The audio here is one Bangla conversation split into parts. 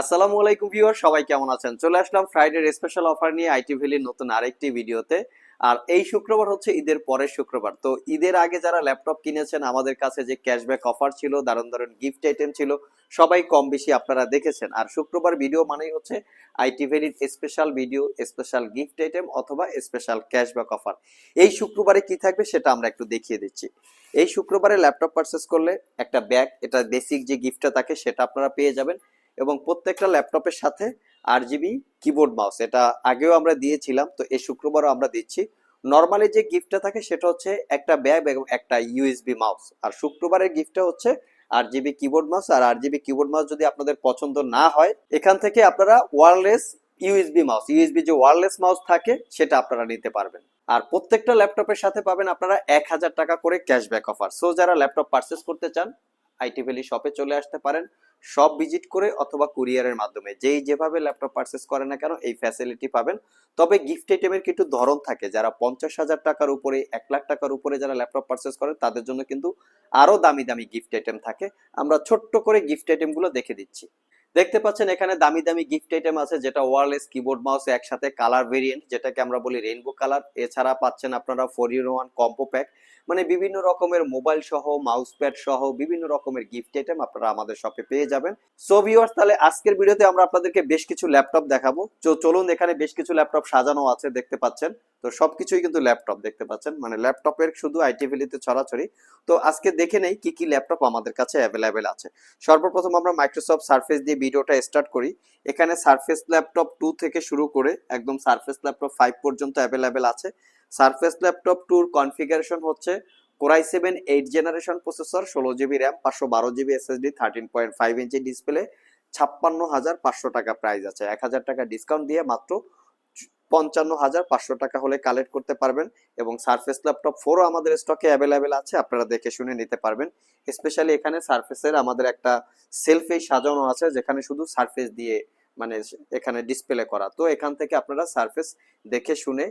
আসসালামু আলাইকুম ভিউয়ার সবাই কেমন আছেন? চলে আসলাম ফ্রাইডে স্পেশাল অফার নিয়ে আইটি ভ্যালির নতুন আরেকটি ভিডিওতে। আর এই শুক্রবার হচ্ছে ঈদের পরের শুক্রবার। তো ঈদের আগে যারা ল্যাপটপ কিনেছেন, আমাদের কাছে যে ক্যাশব্যাক অফার ছিল, দারুণ দারুণ গিফট আইটেম ছিল, সবাই কম বেশি আপনারা দেখেছেন। আর শুক্রবার ভিডিও মানেই হচ্ছে IT ভ্যালির special video special gift item অথবা স্পেশাল ক্যাশব্যাক অফার এই শুক্রবারে কি থাকবে সেটা আমরা একটু দেখিয়ে দিচ্ছি। এই শুক্রবারে ল্যাপটপ পারচেস করলে একটা ব্যাগ এটা বেসিক যে গিফটটা থাকে, সেটা আপনারা পেয়ে যাবেন। এবং প্রত্যেকটা ল্যাপটপের সাথে আর জিবি কিবোর্ড মাউস এটা আগেও আমরা দিয়েছিলাম, তো এই শুক্রবারও আমরা দিচ্ছি। নর্মালি যে গিফটটা থাকে সেটা হচ্ছে একটা ব্যাগ এবং একটা ইউএসবি মাউস আর শুক্রবারের গিফটটা হচ্ছে আর জিবি কিবোর্ড মাউস আর আর জিবি কিবোর্ড মাউস যদি আপনাদের পছন্দ না হয়, এখান থেকে আপনারা ওয়ারলেস ইউএসবি মাউস ইউএসবি যে ওয়ারলেস মাউস থাকে, সেটা আপনারা নিতে পারবেন। আর প্রত্যেকটা ল্যাপটপের সাথে পাবেন আপনারা এক হাজার টাকা করে ক্যাশব্যাক অফার সো যারা ল্যাপটপ পারচেস করতে চান আইটি ভ্যালি শপে চলে আসতে পারেন। সব ভিজিট করে অথবা কুরিয়ারের মাধ্যমে। যেই যেভাবে ল্যাপটপ পারচেস করে না কেন, এই ফ্যাসিলিটি পাবেন। তবে গিফট আইটেমের কিন্তু ধরন থাকে। যারা পঞ্চাশ হাজার টাকার উপরে, এক লাখ টাকার উপরে যারা ল্যাপটপ পারচেস করে তাদের জন্য কিন্তু আরও দামি দামি গিফট আইটেম থাকে। আমরা ছোট্ট করে গিফট আইটেমগুলো দেখে দিচ্ছি। দেখতে পাচ্ছেন এখানে দামি দামি গিফট আইটেম আছে, যেটা ওয়ারলেস কিবোর্ড মাউস একসাথে কালার ভেরিয়েন্ট যেটাকে আমরা বলি রেইনবো কালার এছাড়া পাচ্ছেন আপনারা four your one combo pack মানে বিভিন্ন রকমের মোবাইল সহ মাউস প্যাড সহ বিভিন্ন রকমের গিফট আইটেম আপনারা আমাদের শপে পেয়ে যাবেন। সো ভিউয়ার্স তাহলে আজকের ভিডিওতে আমরা আপনাদেরকে বেশ কিছু ল্যাপটপ দেখাবো। তো চলুন, এখানে বেশ কিছু ল্যাপটপ সাজানো আছে, দেখতে পাচ্ছেন। তো সবকিছুই কিন্তু ল্যাপটপ দেখতে পাচ্ছেন। মানে ল্যাপটপের শুধু আইটি ভ্যালিতে ছড়াছড়ি। তো আজকে দেখে নেই কি কি ল্যাপটপ আমাদের কাছে অ্যাভেলেবেল আছে। সর্বপ্রথম আমরা মাইক্রোসফট সার্ফেস দিয়ে ভিডিওটা স্টার্ট করি। এখানে সার্ফেস ল্যাপটপ টু থেকে শুরু করে, একদম সার্ফেস ল্যাপটপ ফাইভ পর্যন্ত অ্যাভেলেবেল আছে। সার্ফেস ল্যাপটপ টুর কনফিগারেশন হচ্ছে core i seven eight generation processor, ষোলো জিবি র্যাম, পাঁচশো বারো GB SSD, thirteen point five inch display, ছাপ্পান্ন হাজার পাঁচশো টাকা প্রাইস আছে। এক হাজার টাকা ডিসকাউন্ট দিয়ে মাত্র পঞ্চান্ন হাজার পাঁচশো টাকা হলে কালেক্ট করতে পারবেন এবং সার্ফেস ল্যাপটপ ফোরও আমাদের স্টকে অ্যাভেলেবেল আছে, আপনারা দেখে শুনে নিতে পারবেন। স্পেশালি এখানে সার্ফেসের আমাদের একটা সেলফেই সাজানো আছে, যেখানে শুধু সার্ফেস দিয়ে মানে এখানে ডিসপ্লে করা। তো এখান থেকে আপনারা সার্ফেস দেখে শুনে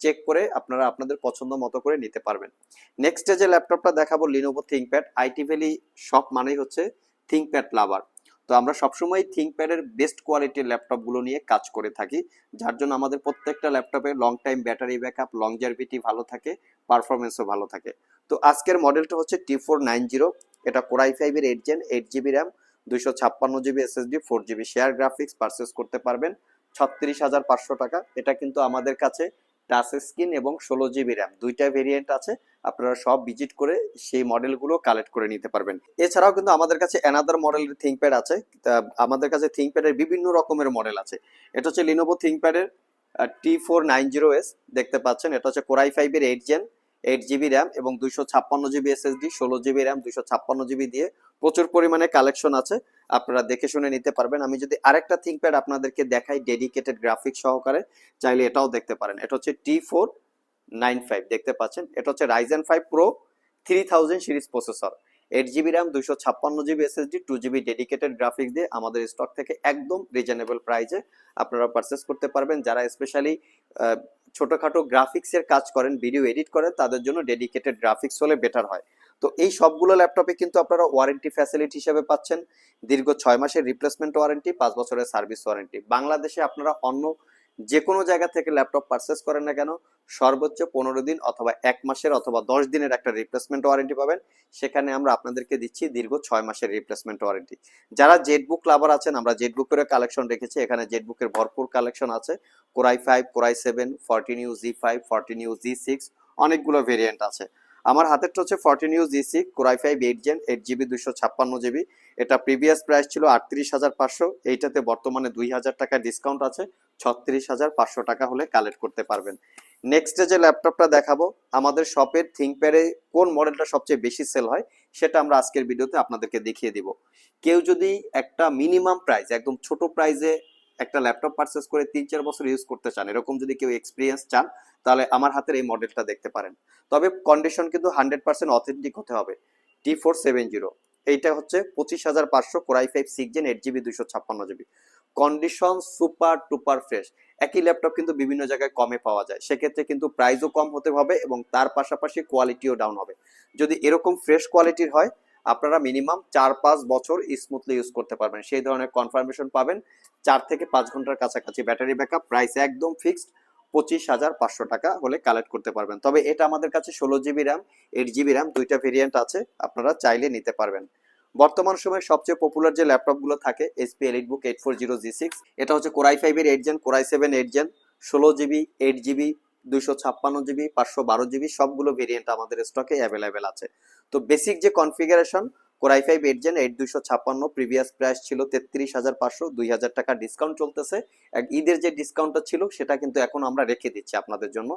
চেক করে আপনারা আপনাদের পছন্দ মতো করে নিতে পারবেন। নেক্সট যে ল্যাপটপটা দেখাবো Lenovo ThinkPad IT valley shop মানেই হচ্ছে থিঙ্কপ্যাড লাভার তো আমরা সবসময় থিঙ্কপ্যাডের বেস্ট কোয়ালিটির ল্যাপটপগুলো নিয়ে কাজ করে থাকি, যার জন্য আমাদের প্রত্যেকটা ল্যাপটপে long time battery backup longevity ভালো থাকে পারফরমেন্সও ভালো থাকে। তো আজকের মডেলটা হচ্ছে টি ফোর নাইন জিরো এটা কোরাই ফাইভের eight gen eight GB RAM দুইশো ছাপ্পান্ন GB SSD four GB share graphics purchase করতে পারবেন। ছত্রিশ হাজার পাঁচশো টাকা। এটা কিন্তু আমাদের কাছে টাচ স্ক্রিন এবং ষোলো জিবি র্যাম। দুইটা ভেরিয়েন্ট আছে, আপনারা সব ভিজিট করে সেই মডেলগুলো কালেক্ট করে নিতে পারবেন। এছাড়াও কিন্তু আমাদের কাছে অ্যানাদার মডেলের থিঙ্কপ্যাড আছে। আমাদের কাছে থিঙ্কপ্যাডের বিভিন্ন রকমের মডেল আছে। এটা হচ্ছে Lenovo থিঙ্কপ্যাডের T four nine zero S দেখতে পাচ্ছেন। এটা হচ্ছে কোরাই ফাইভের eight gen eight GB RAM এবং দুইশো ছাপ্পান্ন জিবি এসএসডি ষোলো জিবি র্যাম দুইশো ছাপ্পান্ন জিবি দিয়ে প্রচুর পরিমাণে কালেকশন আছে। আপনারা দেখে শুনে নিতে পারবেন। আমি যদি আরেকটা থিঙ্কপ্যাড আপনাদেরকে দেখাই ডেডিকেটেড গ্রাফিক সহকারে, চাইলে এটাও দেখতে পারেন। এটা হচ্ছে টি ফোর নাইন ফাইভ দেখতে পাচ্ছেন? এটা হচ্ছে Ryzen five pro three thousand series processor eight GB RAM দুইশো ছাপ্পান্ন GB SSD two GB dedicated graphics দিয়ে আমাদের স্টক থেকে একদম রিজনেবল প্রাইজে আপনারা পারচেস করতে পারবেন। যারা স্পেশালি ছোটখাটো গ্রাফিক্সের কাজ করেন ভিডিও এডিট করেন, তাদের জন্য ডেডিকেটেড গ্রাফিক্স হলে বেটার হয়। তো এই সবগুলো ল্যাপটপে কিন্তু আপনারা ওয়ারেন্টি ফ্যাসিলিটি হিসেবে পাচ্ছেন। দীর্ঘ ছয় মাসের রিপ্লেসমেন্ট ওয়ারেন্টি পাঁচ বছরের সার্ভিস ওয়ারেন্টি বাংলাদেশে আপনারা অন্য যে কোনো জায়গা থেকে ল্যাপটপ পারচেস করেন না কেন, সর্বোচ্চ পনেরো দিন অথবা এক মাসের অথবা দশ দিনের একটা রিপ্লেসমেন্ট ওয়ারেন্টি পাবেন। সেখানে আমরা আপনাদেরকে দিচ্ছি দীর্ঘ ছয় মাসের রিপ্লেসমেন্ট ওয়ারেন্টি যারা জেটবুক লাভার আছেন, আমরা জেটবুকের কালেকশন রেখেছি। এখানে জেটবুকের ভরপুর কালেকশন আছে। Core i five core i seven fourteen U G five fourteen U G six অনেকগুলো ভেরিয়েন্ট আছে। আমার হাতেরটা হচ্ছে fourteen U G six core i five eight gen eight GB দুইশো ছাপ্পান্ন জিবি এটা প্রিভিয়াস প্রাইস ছিল আটত্রিশ হাজার পাঁচশো। এইটাতে বর্তমানে দুই হাজার টাকা ডিসকাউন্ট আছে। ছত্রিশ হাজার পাঁচশো টাকা হলে কালেক্ট করতে পারবেন। নেক্সট যে ল্যাপটপটা দেখাবো, আমাদের শপের থিঙ্কপ্যাডে কোন মডেলটা সবচেয়ে বেশি সেল হয়, সেটা আমরা আজকের ভিডিওতে আপনাদেরকে দেখিয়ে দিব। কেউ যদি একটা মিনিমাম প্রাইস একদম ছোট প্রাইসে একটা ল্যাপটপ পারচেস করে তিন চার বছর ইউজ করতে চান, এরকম যদি কেউ এক্সপিরিয়েন্স চান, তাহলে আমার হাতের এই মডেলটা দেখতে পারেন। তবে কন্ডিশন কিন্তু হান্ড্রেড পার্সেন্ট অথেন্টিক হতে হবে। টি ফোর সেভেন জিরো এইটা হচ্ছে পঁচিশ হাজার পাঁচশো core i five six gen eight GB দুইশো ছাপ্পান্ন GB condition super duper fresh একই ল্যাপটপ কিন্তু বিভিন্ন জায়গায় কমে পাওয়া যায়। সেক্ষেত্রে কিন্তু প্রাইসও কম হতে হবে এবং তার পাশাপাশি কোয়ালিটিও ডাউন হবে। যদি এরকম ফ্রেশ কোয়ালিটির হয়, আপনারা মিনিমাম চার পাঁচ বছর স্মুথলি ইউজ করতে পারবেন। সেই ধরনের কনফার্মেশন পাবেন চার থেকে পাঁচ ঘণ্টার কাছাকাছি ব্যাটারি ব্যাকআপ প্রাইস একদম ফিক্সড পঁচিশ হাজার পাঁচশো টাকা হলে কালেক্ট করতে পারবেন। তবে এটা আমাদের কাছে ষোলো GB RAM eight GB RAM দুইটা ভেরিয়েন্ট আছে, আপনারা চাইলে নিতে পারবেন। বর্তমান সময়ে সবচেয়ে পপুলার যে ল্যাপটপগুলো থাকে HP elite book eight four zero G six এটা হচ্ছে কোরাই ফাইভের eight gen core i seven eight gen ষোলো জিবি এইট জিবি দুইশো ছাপ্পান্ন জিবি পাঁচশো বারো জিবি সবগুলো ভেরিয়েন্ট আমাদের স্টকে অ্যাভেলেবেল আছে। তো বেসিক যে configuration core i five eight gen eight দুইশো ছাপ্পান্ন প্রিভিয়াস প্রাইস ছিল তেত্রিশ হাজার পাঁচশো, দুই হাজার টাকা ডিসকাউন্ট চলতেছে। ঈদের যে ডিসকাউন্টটা ছিল, সেটা কিন্তু এখন আমরা রেখে দিচ্ছি আপনাদের জন্য।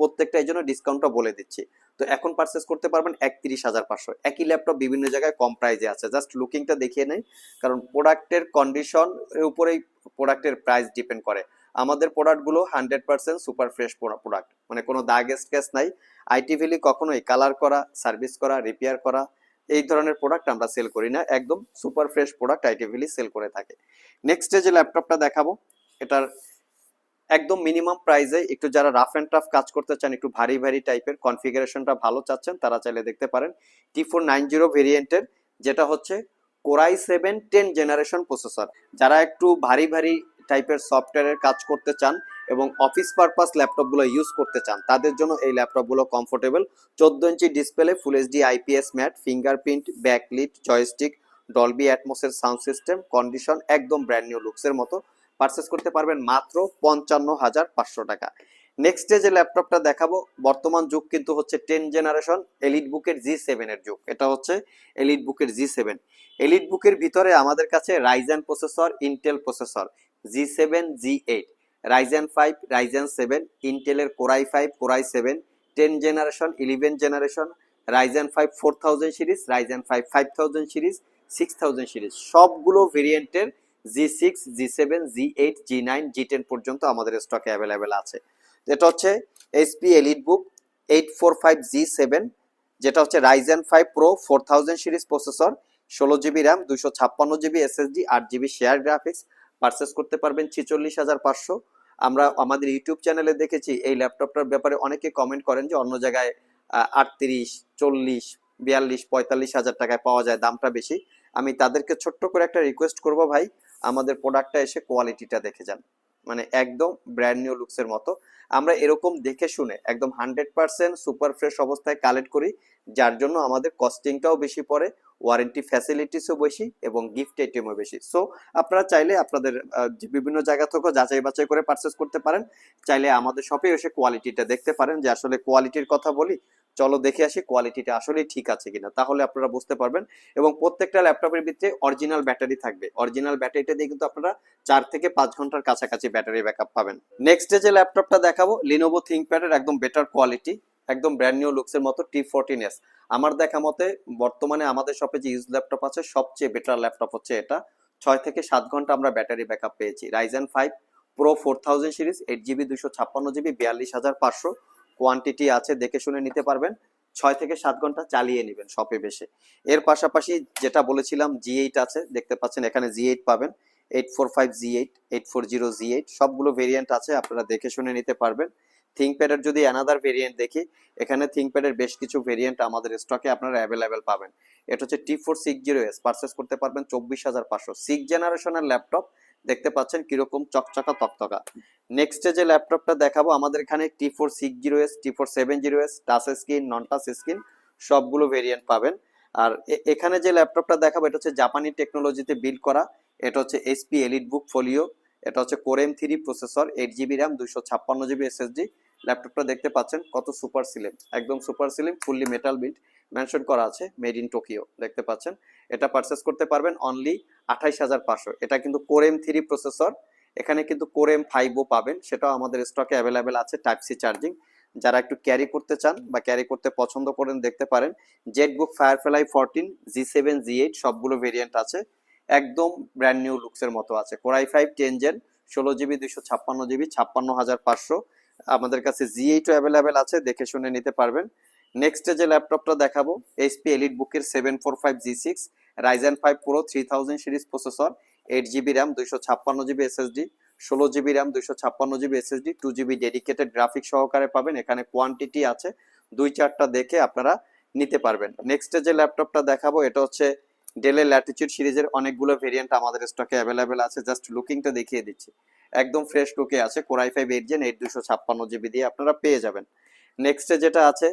প্রত্যেকটা এই জন্য ডিসকাউন্টটা বলে দিচ্ছি। তো এখন পারচেস করতে পারবেন একত্রিশ হাজার পাঁচশো। একই ল্যাপটপ বিভিন্ন জায়গায় কম প্রাইজে আছে। জাস্ট লুকিংটা দেখিয়ে নেই, কারণ প্রোডাক্টের কন্ডিশন উপরেই প্রোডাক্টের প্রাইস ডিপেন্ড করে। আমাদের প্রোডাক্টগুলো hundred percent super fresh product মানে কোনো দাগ স্কেচ নাই। আইটি ভ্যালি কখনোই কালার করা সার্ভিস করা রিপেয়ার করা, এই ধরনের প্রোডাক্ট আমরা সেল করি না। একদম super fresh product IT valley sell করে থাকে। নেক্সট যে ল্যাপটপটা দেখাবো, এটার একদম মিনিমাম প্রাইসে একটু যারা রাফ অ্যান্ড টাফ কাজ করতে চান, একটু ভারী ভারী টাইপের কনফিগারেশনটা ভালো চাচ্ছেন, তারা চাইলে দেখতে পারেন টি ফোর নাইন জিরো ভেরিয়েন্টের যেটা হচ্ছে core i seven ten generation processor যারা একটু ভারী ভারী টাইপের সফটওয়্যারের কাজ করতে চান এবং অফিস পারপাস ল্যাপটপগুলো ইউজ করতে চান, তাদের জন্য এই ল্যাপটপগুলো কমফোর্টেবল চোদ্দ inch display full HD IPS matte fingerprint backlit joystick Dolby অ্যাটমোসের sound system condition একদম ব্র্যান্ড নিউ লুকসের মতো। পারচেস করতে পারবেন মাত্র পঞ্চান্ন হাজার পাঁচশো টাকা। নেক্সট ডে যে ল্যাপটপটা দেখাবো, বর্তমান যুগ কিন্তু হচ্ছে টেন জেনারেশন এলিট বুকের জি সেভেন এর যুগ। এটা হচ্ছে এলিট বুকের জি সেভেন এলিট বুকের ভিতরে আমাদের কাছে Ryzen processor Intel processor G seven G eight Ryzen five Ryzen seven ইন্টেলের core i five core i seven ten generation eleven generation Ryzen five four thousand series Ryzen five five thousand series six thousand series সবগুলো ভেরিয়েন্টের G six G seven G eight G nine G ten পর্যন্ত আমাদের স্টকে অ্যাভেলেবেল আছে। যেটা হচ্ছে HP elite book eight four five G seven যেটা হচ্ছে Ryzen five pro four thousand series processor ষোলো জিবি র্যাম দুশো ছাপ্পান্ন জিবি এসএসডি আট জিবি শেয়ার গ্রাফিক্স পারচেস করতে পারবেন ছিচল্লিশ হাজার পাঁচশো। আমরা আমাদের ইউটিউব চ্যানেলে দেখেছি, এই ল্যাপটপটার ব্যাপারে অনেকে কমেন্ট করেন যে অন্য জায়গায় আটত্রিশ, চল্লিশ, বিয়াল্লিশ, পঁয়তাল্লিশ হাজার টাকায় পাওয়া যায়, দামটা বেশি। আমি তাদেরকে ছোট্ট করে একটা রিকোয়েস্ট করব ভাই আমাদের প্রোডাক্টটা এসে কোয়ালিটিটা দেখে যান। মানে একদম ব্র্যান্ড নিউ লুকসের মতো। আমরা এরকম দেখে শুনে একদম হান্ড্রেড পার্সেন্ট সুপার ফ্রেশ অবস্থায় কালেক্ট করি, যার জন্য আমাদের কস্টিংটাও বেশি পড়ে ওয়ারেন্টি ফ্যাসিলিটিসও বেশি এবং গিফট আইটেমও বেশি। সো আপনারা চাইলে আপনাদের বিভিন্ন জায়গা থেকেও যাচাই বাছাই করে পারচেস করতে পারেন। চাইলে আমাদের শপে এসে কোয়ালিটিটা দেখতে পারেন যে আসলে কোয়ালিটির কথা বলি চলো দেখে আসি কোয়ালিটিটা আসলে ঠিক আছে কিনা। তাহলে আপনারা বুঝতে পারবেন এবং প্রত্যেকটা ল্যাপটপের ভিতরে অরিজিনাল ব্যাটারি থাকবে। অরিজিনাল ব্যাটারিটা দিয়ে কিন্তু আপনারা চার থেকে পাঁচ ঘণ্টার কাছাকাছি ব্যাটারি ব্যাকআপ পাবেন। নেক্সট যে ল্যাপটপটা দেখাবো লিনোভো থিঙ্কপ্যাডের একদম বেটার কোয়ালিটি একদম ব্র্যান্ড নিউ লুকসের মতো টি ফোরটিন এস আমার দেখা মতে বর্তমানে আমাদের শপে যে ইউজ ল্যাপটপ আছে, সবচেয়ে বেটার ল্যাপটপ হচ্ছে এটা। ছয় থেকে সাত ঘণ্টা আমরা ব্যাটারি ব্যাকআপ পেয়েছি। Ryzen five pro four thousand series eight GB দুশো ছাপ্পান্ন জিবি বিয়াল্লিশ হাজার পাঁচশো। কোয়ান্টিটি আছে, দেখে শুনে নিতে পারবেন। ছয় থেকে সাত ঘণ্টা চালিয়ে নেবেন শপে বেশে এর পাশাপাশি যেটা বলেছিলাম জি এইট আছে, দেখতে পাচ্ছেন এখানে জি এইট পাবেন। Eight four five G eight eight four zero G eight সবগুলো ভেরিয়েন্ট আছে, আপনারা দেখে শুনে নিতে পারবেন। থিঙ্কপ্যাডের যদি অ্যানাদার ভেরিয়েন্ট দেখি, এখানে থিঙ্কপ্যাডের বেশ কিছু ভেরিয়েন্ট আমাদের স্টকে আপনারা অ্যাভেলেবেল পাবেন। এটা হচ্ছে T four six zero S purchase করতে পারবেন চব্বিশ হাজার পাঁচশো। সিক্স জেনারেশনের ল্যাপটপ দেখতে পাচ্ছেন কীরকম চকচকা তকতকা। নেক্সটে যে ল্যাপটপটা দেখাবো, আমাদের এখানে T four six zero S T four seven zero S touch screen non touch screen সবগুলো ভেরিয়েন্ট পাবেন। আর এখানে যে ল্যাপটপটা দেখাবো, এটা হচ্ছে জাপানি টেকনোলজিতে বিল্ড করা। এটা হচ্ছে এসপি এলিট বুক ফোলিও এটা হচ্ছে Core M three processor eight GB RAM দুশো ছাপ্পান্ন জিবি এসএসডি ল্যাপটপটা দেখতে পাচ্ছেন কত সুপার সিলিম একদম super slim fully metal build mention করা আছে, মেড ইন টোকিও, দেখতে পাচ্ছেন। এটা পারচেস করতে পারবেন অনলি আঠাইশ হাজার পাঁচশো। এটা কিন্তু কোরেম থ্রি প্রসেসর এখানে কিন্তু কোরেম ফাইভও পাবেন। সেটাও আমাদের স্টকে অ্যাভেলেবেল আছে টাইপ সি চার্জিং যারা একটু ক্যারি করতে চান বা ক্যারি করতে পছন্দ করেন, দেখতে পারেন। ZBook Firefly fourteen G seven G eight সবগুলো ভেরিয়েন্ট আছে। একদম ব্র্যান্ড নিউ লুকসের মতো আছে। Core i five ten gen ষোলো জিবি দুইশো ছাপ্পান্ন জিবি ছাপ্পান্ন হাজার পাঁচশো। আমাদের কাছে জি এইটও অ্যাভেলেবেল আছে, দেখে শুনে নিতে পারবেন। নেক্সট যে ল্যাপটপটা দেখাবো এইচপি এলিট বুকের seven four five G six Ryzen five pro three thousand series processor eight GB RAM দুইশো ছাপ্পান্ন জিবি এসএসডি ষোলো জিবি র্যাম দুইশো ছাপ্পান্ন GB SSD two GB dedicated graphic সহকারে পাবেন, এখানে কোয়ান্টিটি আছে, দুই চারটা দেখে আপনারা নিতে পারবেন। নেক্সট যে ল্যাপটপটা দেখাবো, এটা হচ্ছে ডেলের ল্যাটিচিউড সিরিজের অনেকগুলো ভেরিয়েন্ট আমাদের স্টকে অ্যাভেলেবেল আছে জাস্ট লুকিংটা দেখিয়ে দিচ্ছি। একদম ফ্রেশ লুকে আছে core i five eight gen eight দুশো ছাপ্পান্ন জিবি দিয়ে আপনারা পেয়ে যাবেন। নেক্সটে যেটা আছে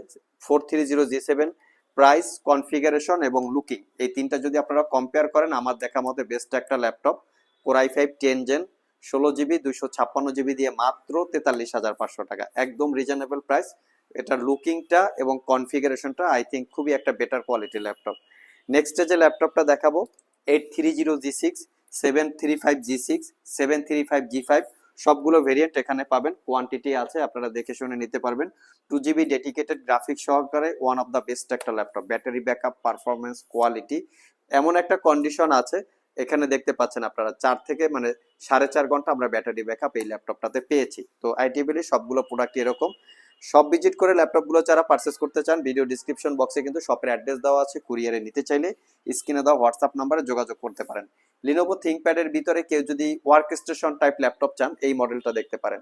four three zero G seven price configuration এবং লুকিং এই তিনটা যদি আপনারা কম্পেয়ার করেন, আমার দেখা মতে বেস্ট একটা laptop core i five ten gen ষোলো জিবি দুইশো ছাপ্পান্ন জিবি দিয়ে মাত্র তেতাল্লিশ হাজার পাঁচশো টাকা। একদম রিজনেবল প্রাইস এটার লুকিংটা এবং কনফিগারেশনটা আই থিঙ্ক খুবই একটা বেটার কোয়ালিটির ল্যাপটপ নেক্সটে যে ল্যাপটপটা দেখাবো eight three zero G six seven three five G six seven three five G five সবগুলো ভেরিয়েন্ট এখানে পাবেন। কোয়ান্টিটি আছে, আপনারা দেখে শুনে নিতে পারবেন। টু জিবি ডেডিকেটেড গ্রাফিক সহকারে ওয়ান অফ দ্য বেস্ট একটা laptop battery backup performance quality এমন একটা কন্ডিশন আছে, এখানে দেখতে পাচ্ছেন আপনারা, চার থেকে মানে সাড়ে চার ঘণ্টা আমরা ব্যাটারি ব্যাকআপ এই ল্যাপটপটাতে পেয়েছি। তো আইটিবিলি সবগুলো প্রোডাক্ট এরকম। সব ভিজিট করে ল্যাপটপগুলো যারা পারচেস করতে চান ভিডিও ডিসক্রিপশন বক্সে কিন্তু শপের অ্যাড্রেস দেওয়া আছে। কুরিয়ারে নিতে চাইলে, স্ক্রিনে দেওয়া হোয়াটসঅ্যাপ নাম্বারে যোগাযোগ করতে পারেন। লিনোভো থিঙ্কপ্যাডের ভিতরে কেউ যদি ওয়ার্ক স্টেশন টাইপ ল্যাপটপ চান, এই মডেলটা দেখতে পারেন।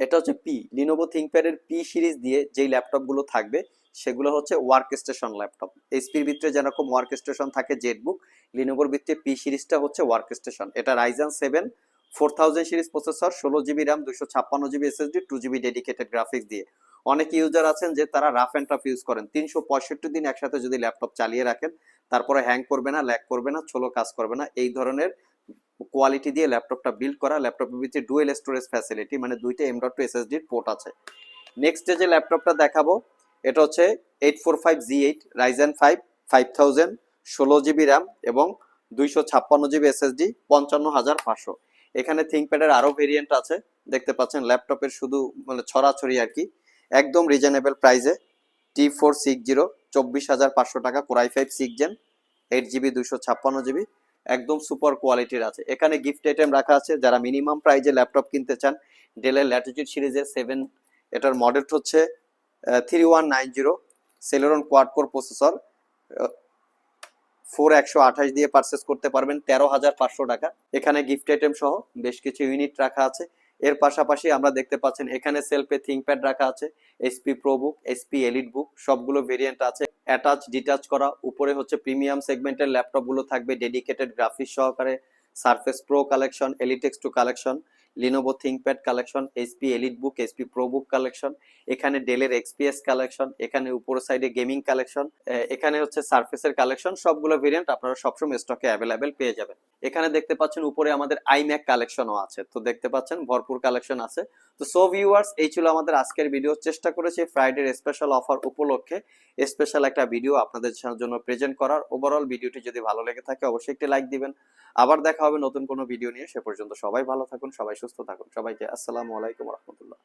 এটা হচ্ছে পি লিনোভো থিঙ্কপ্যাডের পি সিরিজ দিয়ে যেই ল্যাপটপগুলো থাকবে, সেগুলো হচ্ছে ওয়ার্ক স্টেশন ল্যাপটপ এইচপির ভিতরে যেরকম ওয়ার্ক স্টেশন থাকে জেটবুক লিনোভোর ভিতরে পি সিরিজটা হচ্ছে ওয়ার্ক স্টেশন এটা Ryzen seven four thousand series processor ষোলো জিবি র্যাম দুশো ছাপ্পান্ন GB SSD two GB dedicated graphics দিয়ে। অনেক ইউজার আছেন যে তারা রাফ অ্যান্ড টাফ ইউজ করেন। তিনশো পঁয়ষট্টি দিন একসাথে যদি ল্যাপটপ চালিয়ে রাখেন তারপরে হ্যাং করবে না ল্যাক করবে না, ছোলো কাজ করবে না। এই ধরনের কোয়ালিটি দিয়ে ল্যাপটপটা বিল্ড করা ল্যাপটপের ভিতরে ডুয়েল স্টোরেজ ফ্যাসিলিটি মানে দুইটা এম ডট টু এসএসডির পোর্ট আছে। নেক্সট যে ল্যাপটপটা দেখাবো, এটা হচ্ছে eight four five G eight Ryzen five five thousand ষোলো জিবি র্যাম এবং দুইশো ছাপ্পান্ন জিবি এসএসডি পঞ্চান্ন হাজার পাঁচশো। এখানে থিঙ্কপ্যাডের আরও ভেরিয়েন্ট আছে, দেখতে পাচ্ছেন ল্যাপটপের শুধু মানে ছড়াছড়ি আর কি। একদম রিজনেবল প্রাইসে টি ফোর সিক্স জিরো চব্বিশ হাজার পাঁচশো টাকা core i five six gen eight GB দুশো ছাপ্পান্ন জিবি একদম সুপার কোয়ালিটির আছে। এখানে গিফট আইটেম রাখা আছে, যারা মিনিমাম প্রাইজে ল্যাপটপ কিনতে চান ডেলের ল্যাটিটিউড সিরিজের সেভেন এটার মডেল হচ্ছে three one nine zero Celeron quad core processor four একশো আঠাশ দিয়ে পারচেস করতে পারবেন, তেরো হাজার পাঁচশো টাকা। এখানে গিফট আইটেম সহ বেশ কিছু ইউনিট রাখা আছে। এর পাশাপাশি আমরা দেখতে পাচ্ছেন এখানে সেলফে থিঙ্কপ্যাড রাখা আছে HP pro book HP elite book সবগুলো ভেরিয়েন্ট আছে। অ্যাটাচ ডিটাচ করা, উপরে হচ্ছে প্রিমিয়াম সেগমেন্টের ল্যাপটপগুলো থাকবে ডেডিকেটেড গ্রাফিক্স সহকারে Surface pro collection Elite x two collection Lenovo ThinkPad collection HP elite book HP pro book collection এখানে ডেলের এক্সপিএস কালেকশন এখানে উপর সাইডে গেমিং কালেকশন এখানে হচ্ছে সারফেসের কালেকশন সবগুলো ভেরিয়েন্ট আপনারা সবসময় স্টকে অ্যাভেলেবেল পেয়ে যাবেন। এখানে দেখতে পাচ্ছেন উপরে আমাদের আইম্যাক কালেকশনও আছে। তো দেখতে পাচ্ছেন ভরপুর কালেকশন আছে। তো সো ভিউয়ার্স এই ছিল আমাদের আজকের ভিডিও চেষ্টা করেছি ফ্রাইডের স্পেশাল অফার উপলক্ষে স্পেশাল একটা ভিডিও আপনাদের জন্য প্রেজেন্ট করার। ওভারঅল ভিডিওটি যদি ভালো লেগে থাকে, অবশ্যই একটি লাইক দিবেন। আবার দেখা হবে নতুন কোনো ভিডিও নিয়ে। সে পর্যন্ত সবাই ভালো থাকুন, সবাই সুস্থ থাকুন। সবাইকে আসসালামু আলাইকুম রহমতুল্লাহ।